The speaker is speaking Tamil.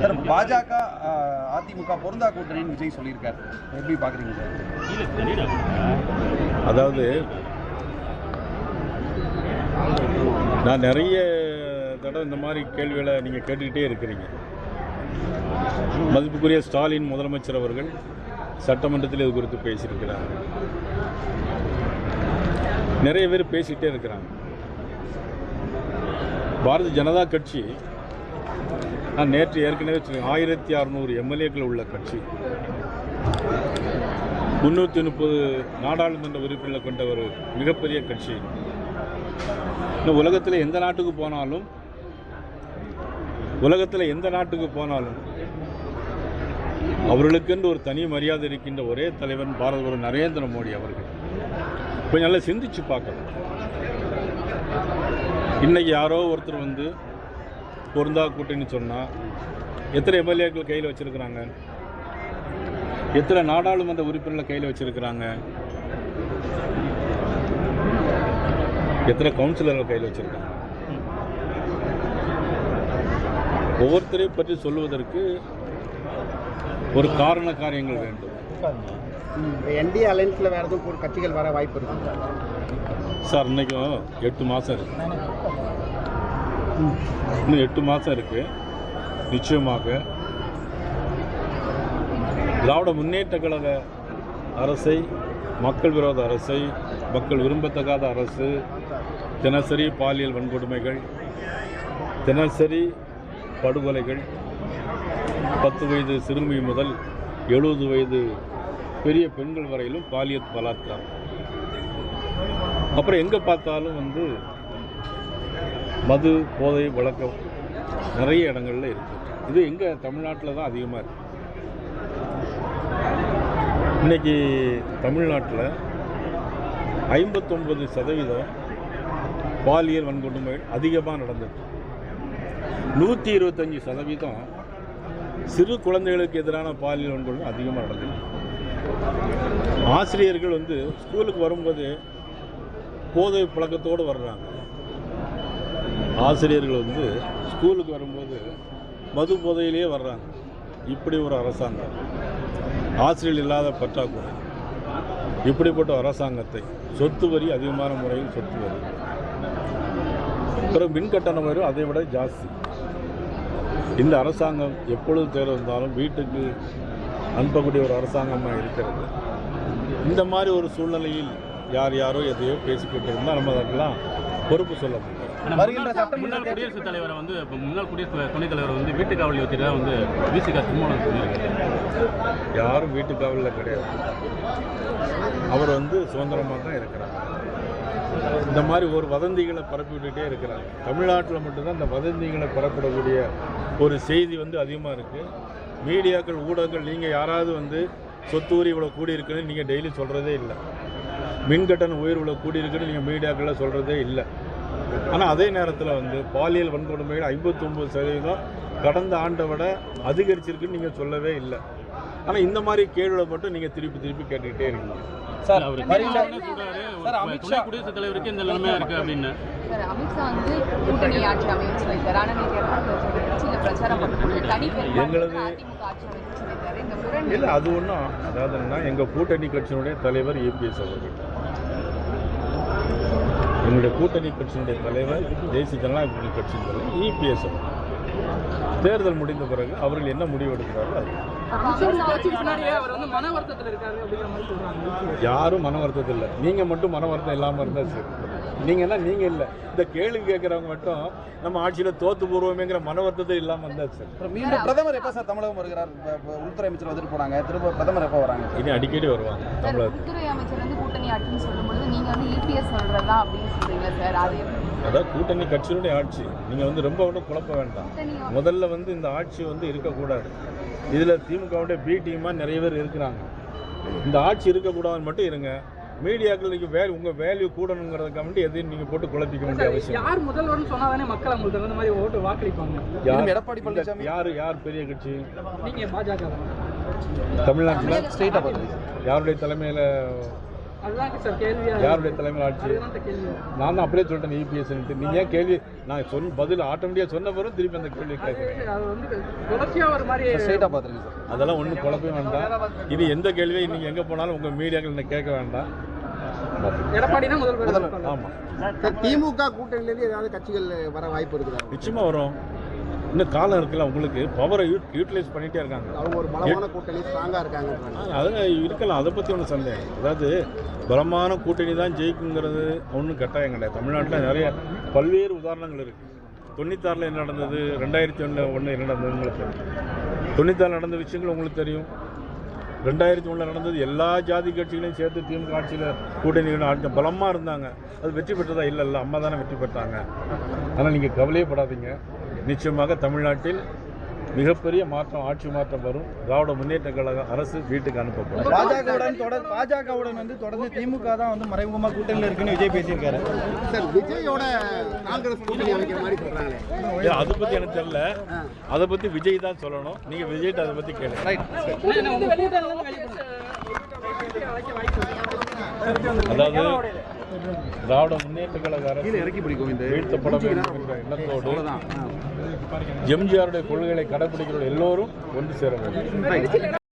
சார் பாஜக அதிமுக பொருந்தா கூட்டணின்னு விஜய் சொல்லியிருக்காரு. எப்படி பாக்குறீங்க சார்? அதாவது நான் நிறைய தடவை இந்த மாதிரி கேள்விகளை நீங்கள் கேட்டுக்கிட்டே இருக்கிறீங்க. மதிப்புக்குரிய ஸ்டாலின் முதலமைச்சர் அவர்கள் சட்டமன்றத்தில் இது குறித்து பேசியிருக்கிறார் நிறைய பேர் பேசிக்கிட்டே இருக்கிறாங்க. பாரதிய ஜனதா கட்சி நான் நேற்று ஏற்கனவே சொன்னேன் ஆயிரத்தி அறநூறு எம்எல்ஏக்கள் உள்ள கட்சி. முன்னூற்றி முப்பது நாடாளுமன்ற உறுப்பினர்களை கொண்ட ஒரு மிகப்பெரிய கட்சி. இந்த உலகத்தில் எந்த நாட்டுக்கு போனாலும் உலகத்தில் எந்த நாட்டுக்கு போனாலும் அவர்களுக்கென்று ஒரு தனி மரியாதை இருக்கின்ற ஒரே தலைவன் பாரத நரேந்திர மோடி அவர்கள். கொஞ்சம் நல்லா சிந்திச்சு பார்க்கணும். இன்னைக்கு யாரோ ஒருத்தர் வந்து பொருந்தா கூட்டணி சொன்னால் எத்தனை எம்எல்ஏக்கள் கையில் வச்சிருக்கிறாங்க? எத்தனை நாடாளுமன்ற உறுப்பினர்களை கையில் வச்சிருக்கிறாங்க? எத்தனை கவுன்சிலர்கள் கையில் வச்சிருக்காங்க? ஒவ்வொருத்தரையும் பற்றி சொல்லுவதற்கு ஒரு காரண காரியங்கள் வேண்டும். என்டிஏ அலைன்ஸில் வேறு எதுவும் கூட கட்சிகள் வர வாய்ப்பு இருக்கு? சார் இன்னைக்கும் எட்டு மாதம் இருக்கு. இன்னும் எட்டு மாதம் இருக்குது நிச்சயமாக. திராவிட முன்னேற்ற கழக அரசை மக்கள் விரோத அரசை மக்கள் விரும்பத்தகாத அரசு தினசரி பாலியல் வன்கொடுமைகள் தினசரி படுகொலைகள் பத்து வயது சிறுமி முதல் எழுபது வயது பெரிய பெண்கள் வரையிலும் பாலியல் பலாத்காரம். அப்புறம் எங்கே பார்த்தாலும் வந்து மது போதை வழக்கம் நிறைய இடங்கள்ல இருக்கு. இது எங்கே தமிழ்நாட்டில் தான் அதிகமாக இருக்கு. இன்னைக்கு தமிழ்நாட்டில் ஐம்பத்தொன்பது சதவீதம் பாலியல் வன்கொடுமைகள் அதிகமாக நடந்துட்டு நூற்றி இருபத்தஞ்சி சதவீதம் சிறு குழந்தைகளுக்கு எதிரான பாலியல் வன்கொடுமை அதிகமாக நடந்திருக்கு ஆசிரியர்கள் வந்து ஸ்கூலுக்கு வரும்போது போதை பழக்கத்தோடு வர்றாங்க. ஆசிரியர்கள் வந்து ஸ்கூலுக்கு வரும்போது மது போதையிலேயே வர்றாங்க. இப்படி ஒரு அரசாங்கம். ஆசிரியர் இல்லாத பற்றாக்குறை. இப்படிப்பட்ட அரசாங்கத்தை சொத்து வரி அதிகமான முறையில் சொத்து வரி. பிறகு மின் கட்டணம் வரும் அதை விட ஜாஸ்தி. இந்த அரசாங்கம் எப்பொழுது தேர்வு இருந்தாலும் வீட்டுக்கு அனுப்பக்கூடிய ஒரு அரசாங்கமாக இருக்கிறது. இந்த மாதிரி ஒரு சூழ்நிலையில் யார் யாரோ எதையோ பேசிக்கிட்டு இருந்தால் நம்ம அதற்கெல்லாம் பொறுப்பு சொல்ல முடியும். வருகின்ற முன்னாள் சட்டமன்ற முன்னாள் குடியரசுத் தலைவரை வந்து இப்ப முன்னாள் குடியரசு துணைத் தலைவர் வந்து வீட்டு காவல் வச்சுட்டு வந்து விசிகா திருமணம் சொல்லியிருக்காரு. யாரும் வீட்டு காவலில் கிடையாது. அவர் வந்து சுதந்திரமாக தான் இருக்கிறார். இந்த மாதிரி ஒரு வதந்திகளை பரப்பி விட்டுட்டே இருக்கிறாங்க தமிழ்நாட்டில் மட்டும்தான் இந்த வதந்திகளை பரப்பிடக்கூடிய ஒரு செய்தி வந்து அதிகமாக இருக்குது மீடியாக்கள் ஊடகங்கள் நீங்கள் யாராவது வந்து சொத்து வரி இவ்வளோ கூடி இருக்குன்னு நீங்கள் டெய்லி சொல்கிறதே இல்லை. மின் கட்டணம் உயர் இவ்வளோ கூடி இருக்குன்னு நீங்கள் மீடியாக்களில் சொல்கிறதே இல்லை. ஆனால் அதே நேரத்தில் வந்து பாலியல் வன்கொடுமைகள் ஐம்பத்தொம்பது சதவீதம் கடந்த ஆண்டை விட அதிகரிச்சிருக்குன்னு நீங்கள் சொல்லவே இல்லை. ஆனால் இந்த மாதிரி கேள்விகளை மட்டும் நீங்கள் திருப்பி திருப்பி கேட்டுக்கிட்டே இருக்கீங்க சார் அவர் சார், அமித்ஷா- குடியரசுத் தலைவருக்கு இந்த நிலைமையா இருக்கு அப்படின்னு. சார் அமித்ஷா வந்து கூட்டணி ஆட்சி அமையும் சொல்லியிருக்காரு. ஆனால் நீங்கள் கட்சியில் பிரச்சாரம் பண்ணும்போது தனி பெரும்பான்மை எங்களது- இல்லை அது ஒன்றும் அதாவது என்னன்னா எங்கள் கூட்டணி கட்சியினுடைய தலைவர் இபிஎஸ் அவர்கள். எங்களுடைய கூட்டணி கட்சியினுடைய தலைவர் தேசிய ஜனநாயக கூட்டணி கட்சியின் தலைவர் இபிஎஸ் தேர்தல் முடிந்த பிறகு அவர்கள் என்ன முடிவு எடுக்கிறாரோ அது. அவர் வந்து மன வருத்தத்தில் இருக்காரு அப்படிங்கிற மாதிரி சொல்றாங்க யாரும் மன வருத்தத்தில் இல்லை. நீங்கள் மட்டும் மன வருத்தம் இல்லாமல் இருந்தால் சரி. நீங்கன்னா நீங்கள் இல்லை. இந்த கேள்வி கேட்குறவங்க மட்டும் நம்ம ஆட்சியில் தோத்து போடுவோமேங்கிற மன வருத்தத்தில் இல்லாமல் இருந்தால் சரி. அப்புறம் மீண்டும் பிரதமர் எப்போ சார் தமிழகம் வருகிறார்? உள்துறை அமைச்சர் வந்துட்டு போனாங்க. திரும்ப பிரதமர் எப்போ வராங்க? இனி அடிக்கடி வருவாங்க. சார் ஆட்சின்னு சொல்லும்பொழுது நீங்கள் வந்து இபிஎஸ் சொல்கிறதா அப்படின்னு சொல்கிறீங்களா சார் அது? அதாவது கூட்டணி கட்சியினுடைய ஆட்சி. நீங்கள் வந்து ரொம்ப ஒன்றும் குழப்ப வேண்டாம். முதல்ல வந்து இந்த ஆட்சி வந்து இருக்கக்கூடாது. இதில் திமுகவுடைய பி டீமாக நிறைய பேர் இருக்கிறாங்க. இந்த ஆட்சி இருக்கக்கூடாதுன்னு மட்டும் இருங்க. மீடியாக்கள் நீங்கள் வே உங்கள் வேல்யூ கூடணுங்கிறதுக்காக வேண்டி எதையும் நீங்கள் போட்டு குழப்பிக்க வேண்டிய அவசியம். யார் முதல்வர்னு சொன்னாதானே மக்கள் அவங்களுக்கு தகுந்த மாதிரி ஓட்டு வாக்களிப்பாங்க? எடப்பாடி பழனிசாமி. யார் யார் பெரிய கட்சி? நீங்க பாஜக தான். தமிழ்நாட்டில்? பார்த்துருங்க யாருடைய தலைமையில் யாருடைய தலைமையில் ஆட்சி நான் தான் அப்படியே சொல்லிட்டேன் இபிஎஸ் நீங்க ஏன் கேள்வி? நான் சொன்ன பதில் ஆட்டோமேட்டிக்காக சொன்ன பிறகு திருப்பி அந்த கேள்வி கேட்குறேன். அதெல்லாம் ஒன்றும் குழப்பவே வேண்டாம். இது எந்த கேள்வியும் நீங்கள் எங்கே போனாலும் உங்கள் மீடியாக்கள் என்ன கேட்க வேண்டாம். எடப்பாடி ஆமாம் திமுக கூட்டணியிலேருந்து ஏதாவது கட்சிகள் வர வாய்ப்பு இருக்குதா? நிச்சயமாக வரும். இன்னும் காலம் இருக்குல்ல உங்களுக்கு? பவரை யூட்டிலைஸ் பண்ணிகிட்டே இருக்காங்க. அவங்க ஒரு பலமான கூட்டணி ஸ்ட்ராங்காக இருக்காங்க இருக்கலாம். அதை பற்றி ஒன்றும் சந்தேகம் அதாவது பலமான கூட்டணி தான் ஜெயிக்குங்கிறது ஒன்றும் கட்டாயம் கிடையாது. தமிழ்நாட்டில் நிறைய பல்வேறு உதாரணங்கள் இருக்குது தொண்ணூத்தாறில் என்ன நடந்தது? ரெண்டாயிரத்தி ஒன்றில் ஒன்று என்ன நடந்தது உங்களுக்கு தெரியும்? தொண்ணூத்தாறில் நடந்த விஷயங்கள் உங்களுக்கு தெரியும். ரெண்டாயிரத்தி ஒன்றில் நடந்தது எல்லா ஜாதி கட்சிகளையும் சேர்த்து திமுக ஆட்சியில் கூட்டணி ஆட்சி பலமாக இருந்தாங்க. அது வெற்றி பெற்றதா? இல்லை இல்லை அம்மா தானே வெற்றி பெற்றாங்க. ஆனால் நீங்கள் கவலையே படாதீங்க. நிச்சயமாக தமிழ்நாட்டில் மிகப்பெரிய மாற்றம் ஆட்சி மாற்றம் வரும். திராவிட முன்னேற்ற கழக அரசு வீட்டுக்கு அனுப்பப்படும். பாஜகவுடன் தொடர் பாஜகவுடன் வந்து தொடர்ந்து திமுக தான் வந்து மறைமுகமாக கூட்டணியில் இருக்குன்னு விஜய் பேசியிருக்காரு. சார் விஜயோட காங்கிரஸ் கூட்டணி அமைக்கிற மாதிரி சொல்றாங்களே. அதை பற்றி எனக்கு தெரியல. அதை பற்றி விஜய் தான் சொல்லணும். நீங்கள் விஜய்கிட்ட அதை பற்றி கேளுங்க. இருக்கு. அதாவது திராவிட முன்னேற்ற கழக அரசு வீழ்த்தப்பட வேண்டும் என்ற எண்ணத்தோடு எம்ஜிஆருடைய கொள்கைகளை கடைபிடிக்கிற எல்லோரும் ஒன்று சேர வேண்டும்.